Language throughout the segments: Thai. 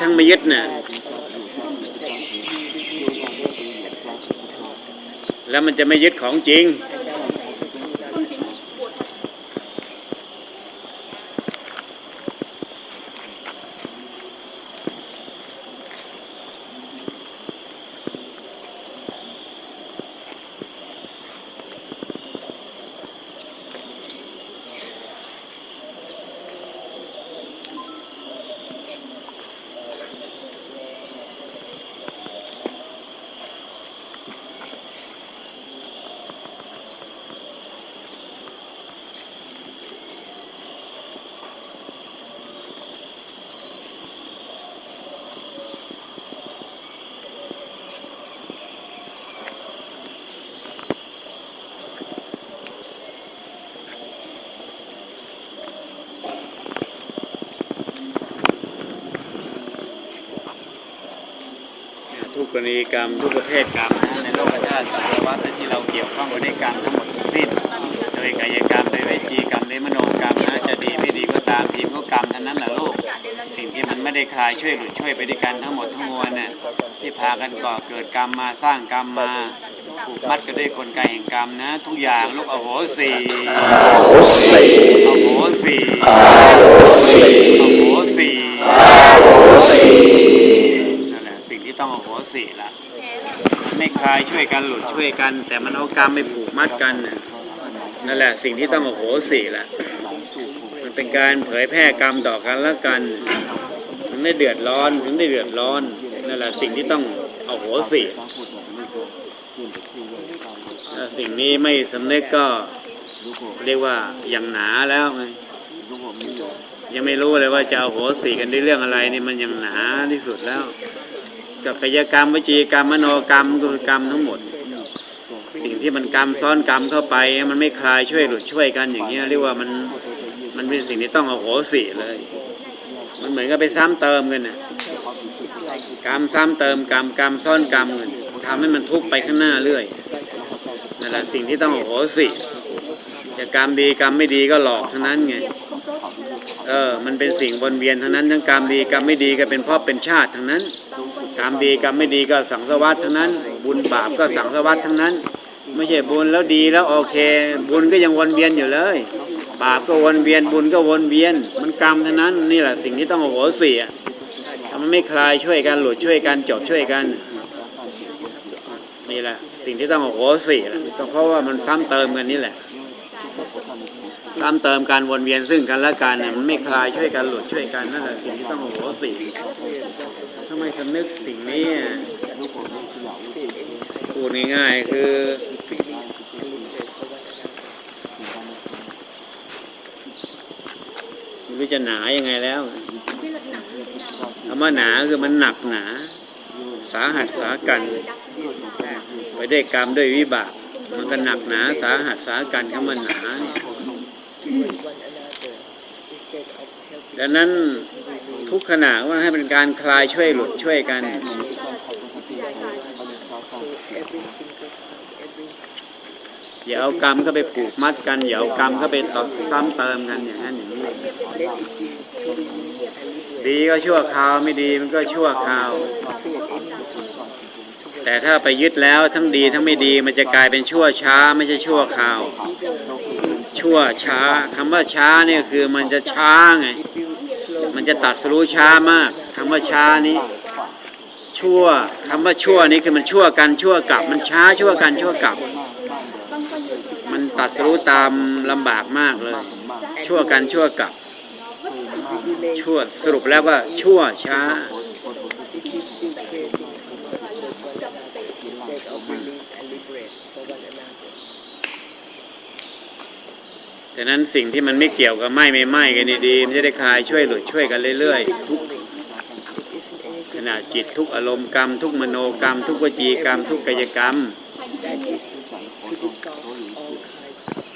ทั้งไม่ยึดน่ะแล้วมันจะไม่ยึดของจริง ทุกกรณีกรรมทุกประเภทกรรมนะในโลกธาตุสังสารวัฏที่เราเกี่ยวข้องกับด้วยกรรมทั้งหมดทั้งสิ้นโดยกายกรรมโดยวิจีกรรมโดยมโนกรรมนะจะดีไม่ดีก็ตามทีมก็กรรมทั้งนั้นแหละลูกสิ่งที่มันไม่ได้คลายช่วยหลุดช่วยไปด้วยกันทั้งหมดทั้งมวลน่ะที่พากันก่อเกิดกรรมมาสร้างกรรมมาผูกมัดกันด้วยกลไกแห่งกรรมนะ ทุกอย่างลูกอโหสิโอสีอโหสิอาโอสีอโหสิอาโอสี โหสิละไม่คลายช่วยกันหลุดช่วยกัน แต่มันเอากรรมไปผูกมัดกันนั่นแหละสิ่งที่ต้องโอโหสิละมันเป็นการเผยแพร่กรรมต่อกันและกันถึงได้เดือดร้อนถึงได้เดือดร้อนนั่นแหละสิ่งที่ต้องเอาโหสิถ้าสิ่งนี้ไม่สำนึกก็เรียกว่าอย่างหนาแล้วไงยังไม่รู้เลยว่าจะเอาโหสิกันด้วยเรื่องอะไรนี่มันยังหนาที่สุดแล้ว กับกายกรรมวิจีกรรมมโนกรรมก็คือกรรมทั้งหมด สิ่งที่มันกรรมซ้อนกรรมเข้าไป มันไม่คลายช่วยหลุดช่วยกันอย่างเงี้ยเรียกว่ามันมันเป็นสิ่งที่ต้องเอาโหสิเลย มันเหมือนกับไปซ้ำเติมกันนะกรรมซ้ำเติมกรรมกรรมซ้อนกรรมกันทำให้มันทุกข์ไปข้างหน้าเรื่อยนั่นแหละสิ่งที่ต้องเอาโหสิจะกรรมดีกรรมไม่ดีก็หลอกทั้งนั้นไงเออ มันเป็นสิ่งวนเวียนทั้งนั้นทั้งกรรมดีกรรมไม่ดีก็เป็นเพราะเป็นชาติทั้งนั้น กรรมดีกรรมไม่ดีก็สังสวัฏทั้งนั้น บุญบาปก็สังสวัฏทั้งนั้น ไม่ใช่บุญแล้วดีแล้วโอเค บุญก็ยังวนเวียนอยู่เลย บาปก็วนเวียนบุญก็วนเวียน มันกรรมทั้งนั้นนี่แหละสิ่งที่ต้องโอโหสิอะถ้ไม่คลายช่วยกันหลุดช่วยกันจบช่วยกันนี่แหละสิ่งที่ต้องโอโหสิแหละก็เพราะว่ามันซ้ำเติมกันนี่แหละ ซ้ำเติมการวนเวียนซึ่งกันและกันเนี่ยมันไม่คลายช่วยกันหลุดช่วยกันนั่นแหละสิ่งที่ต้องโอโหสิถ้า ไม่สำนึกสิ่งนี้พูดง่ายๆคือไม่รู้จะหนายังไงแล้วคำว่าหนาคือมันหนักหนา สาหัสสากันไปได้กรรมด้วยวิบาก มันก็หนักหนา สาหัสสากันคำว่าหนาดังนั้น ทุกขณะว่าให้เป็นการคลายช่วยหลุดช่วยกัน อย่าเอากรรมเข้าไปผูกมัดกัน อย่าเอากรรมเข้าไปตอซ้ำเติมกันอย่างนั้นอย่างนี้ดีก็ชั่วคราวไม่ดีมันก็ชั่วคราว แต่ถ้าไปยึดแล้วทั้งดีทั้งไม่ดีมันจะกลายเป็นชั่วช้าไม่ใช่ชั่วคราว ชั่วช้าคำว่าช้าเนี่ยคือมันจะช้าไง มันจะตัดสรู้ช้ามากคำว่าช้านี้ ชั่วคำว่าชั่วนี้คือมันชั่วกันชั่วกลับ มันช้าชั่วกันชั่วกลับ มันตัดสรู้ตามลำบากมากเลย ชั่วกันชั่วกลับ ชั่วสรุปแล้วว่าชั่วช้า ฉะนั้นสิ่งที่มันไม่เกี่ยวกับไหม้ไม่ไหม้กันนี่ดีมันจะได้คลายช่วยหลุดช่วยกันเรื่อยๆทุกขณะจิตทุกอารมณ์กรรม ทุกมโนกรรม ทุกวจีกรรม ทุกกายกรรม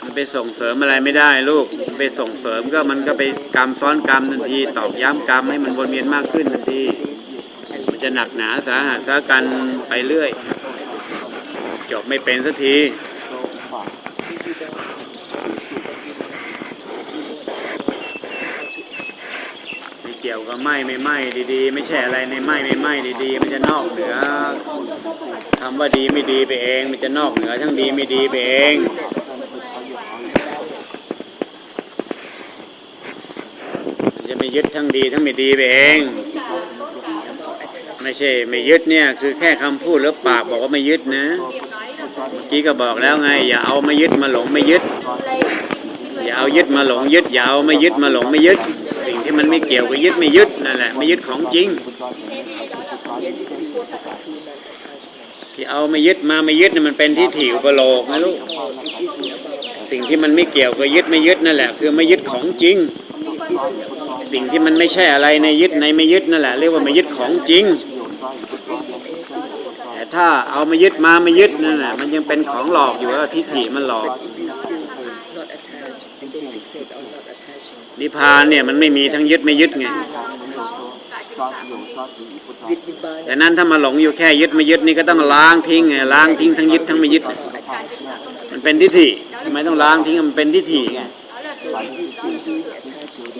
มันไปส่งเสริมอะไรไม่ได้ลูกมันไปส่งเสริมก็มันก็ไปกรรมซ้อนกรรมทันทีตอกย้ำกรรมให้มันวนเวียนมากขึ้นทันทีมันจะหนักหนาสาหัสสากันไปเรื่อย จบไม่เป็นสักที เกี่ยวกับไหมไม่ไหมดีๆ ไม่ใช่อะไรในไหมไม่ไหมดีๆ มันจะนอกเหนือคำว่าดีไม่ดีไปเอง มันจะนอกเหนือทั้งดีไม่ดีไปเองจะไม่ยึดทั้งดีทั้งไม่ดีไปเอง ไม่ใช่ไม่ยึดเนี่ยคือแค่คำพูดหรือปากบอกว่าไม่ยึดนะเมื่อกี้ก็บอกแล้วไง อย่าเอาไม่ยึดมาหลงไม่ยึดอย่าเอายึดมาหลงยึดอย่าเอาไม่ยึดมาหลงไม่ยึด มันไม่เกี่ยวกับยึดไม่ยึดนั่นแหละไม่ยึดของจริง ที่เอาไม่ยึดมาไม่ยึดนี่มันเป็นที่ถิวปโลกนะลูกสิ่งที่มันไม่เกี่ยวกับยึดไม่ยึดนั่นแหละ คือไม่ยึดของจริง สิ่งที่มันไม่ใช่อะไรในยึดในไม่ยึดนั่นแหละเรียกว่าไม่ยึดของจริง แต่ถ้าเอามายึดมาไม่ยึดนั่นแหละมันยังเป็นของหลอกอยู่ว่าทิฏฐิมันหลอก นิพพานเนี่ยมันไม่มีทั้งยึดไม่ยึดไงแต่นั้นถ้ามาหลงอยู่แค่ยึดไม่ยึดนี่ก็ต้องล้างทิ้งไงล้างทิ้งทั้งยึดทั้งไม่ยึด มันเป็นทิฏฐิทำไมต้องล้างทิ้งมันเป็นทิฏฐิไง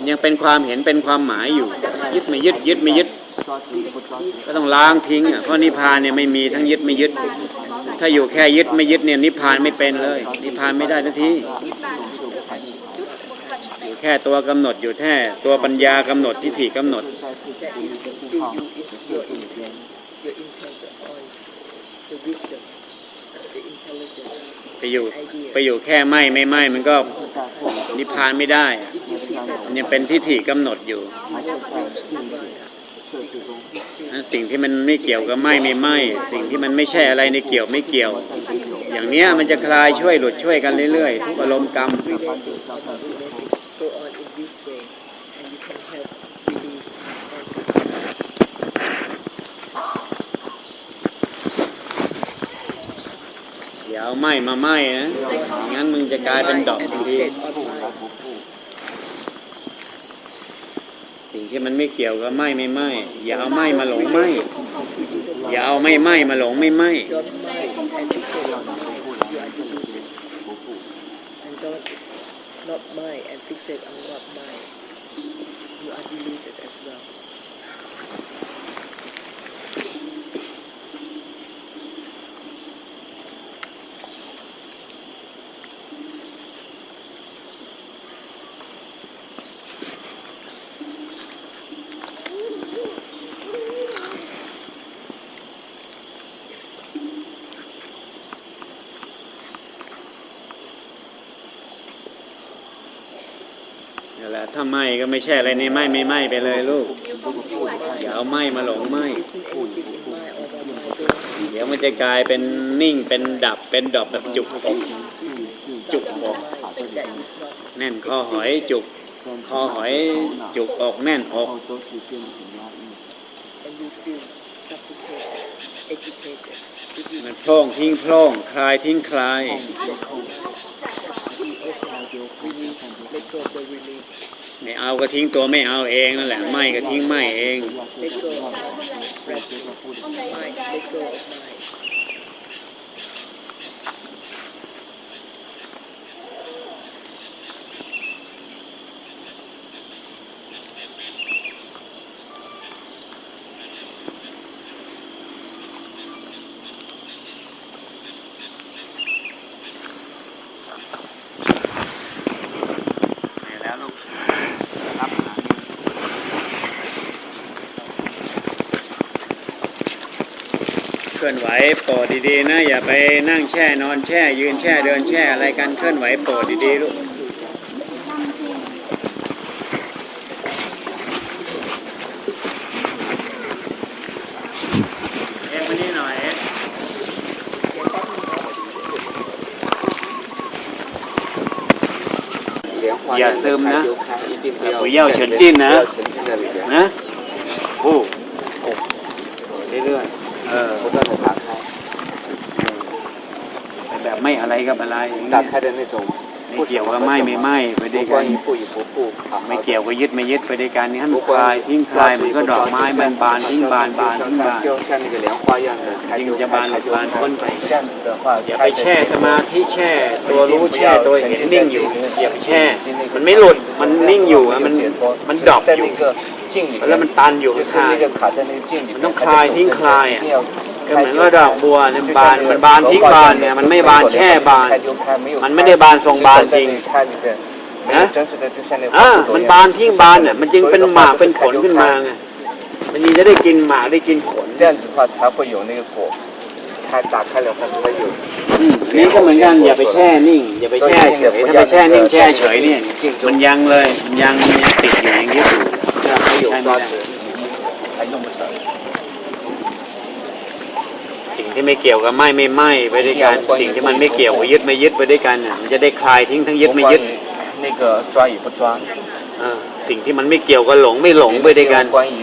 ยังเป็นความเห็นเป็นความหมายอยู่ ยึดไม่ยึดยึดไม่ยึด ก็ต้องล้างทิ้งอะเพราะนิพพานเนี่ยไม่มีทั้งยึดไม่ยึด ถ้าอยู่แค่ยึดไม่ยึดเนี่ยนิพพานไม่เป็นเลย นิพพานไม่ได้ทันทีอยู่แค่ตัวกำหนดอยู่แค่ตัวปัญญากำหนดทิฏฐิกำหนดไปอยู่ไปอยู่แค่ไม่ไม่ไม่มันก็นิพพานไม่ได้มันยังเป็นทิฏฐิกำหนดอยู่ สิ่งที่มันไม่เกี่ยวกับไม่ไม่ไม่สิ่งที่มันไม่ใช่อะไรในเกี่ยวไม่เกี่ยว อย่างเนี้ยมันจะคลายช่วยหลุดช่วยกันเรื่อยๆทุกอารมณ์กรรม go on in this way, and you can help release and อย่าเอาไหม้มาไหม้นะงั้นมึงจะกลายเป็นดอกทันที fixate on mind. สิ่งที่มันไม่เกี่ยวก็ไม่ไม่ไม่อย่าเอาไม่มาหลงไม่อย่าเอาไม่ไม่มาหลงไม่ไหมไม่ and fixate on what my you are deluded as well ถ้าไหมก็ไม่ใช่อะไรในไหมไม่ไหมไปเลยลูก อย่าเอาไหมมาหลงไหมเดี๋ยวมันจะกลายเป็นนิ่งเป็นดับเป็นดอกแบบจุกอกจุกอกแน่นคอหอยจุกคอหอยจุกอกแน่นอกมันโพร่งทิ้งโพร่งคลายทิ้งคลาย ไม่เอาก็ทิ้งตัวไม่เอาเองนั่นแหละ ไม่ก็ทิ้งไม่เอง Let of mind. นี่แล้วลูกรับหาเค ลื่อนไหวโปรดดีๆนะอย่าไปนั่งแช่นอนแช่ ยืนแช่เดินแช่อะไรกันเคลื่อนไหวโปรดดีๆลูกเอ็กมานี่หน่อยเอ็กอย่าซึมนะผู้เย่าเฉินจิ้นนะนะโอ้เรื่อยๆเออไปแบบไม่ อะไรกับอะไรตัดแค่เดินไม่สูงไม่เกี่ยวกับไหมไม่ไหมไปด้วยกัาน ผู้อยู่ไม่เกี่ยวกับยึดไม่ยึดไปด้วยกันนี่ท่านคลายทิ้งคลายมันก็ดอกไม้บานบานทิ้งบานบานทิ้งบาน ยิ่งจะบานหลุดบานพ้นไป อย่าไปแช่สมาธิแช่ ตัวรู้แช่ตัวเห็นนิ่งอยู่อย่าไปแช่ มันไม่หลุดมันนิ่งอยู่มันมันดอกอยู่แล้วมันตันอยู่มันมันต้องคลายทิ้งคลายอะ ก็เหมือนว่าดอกบัวเนี่ยบานมันบานทิ้งบานเนี่ยมันไม่บานแช่บาน 开就开，没有 มันไม่ได้บานทรงบานจริง 开里面，没有真实的就像那个 อ่า 花朵 มัน 一样 บานทิ้งบานเนี่ยมันจึงเป็นหมากเป็นผลขึ้นมาไงมันจึงจะได้กินหมากได้กินผล 这样子的话才会有那个果，开打开了它才会有。 อืมอันนี้ก็เหมือนกันอย่าไปแช่นิ่ง อย่าไปแช่เฉยถ้าไปแช่นิ่งแช่เฉยเนี่ยมันยังเลยมันยังมันยังติดอยู่ยังยึดอยู่ 这样没有 ใช่ 抓 ไม่ 持 ได้，还用不上。 สิ่งที่ไม่เกี่ยวกับไหม่ไม่ไหม้ไปด้วยกันสิ่งที่มันไม่เกี่ยวกับยึดไม่ยึดไปด้วยกันน่ะมันจะได้คลายทิ้งทั้งยึดไม่ยึด 那个抓与不抓， เออสิ่งที่มันไม่เกี่ยวกับหลงไม่หลงไปด้วยกัน 关于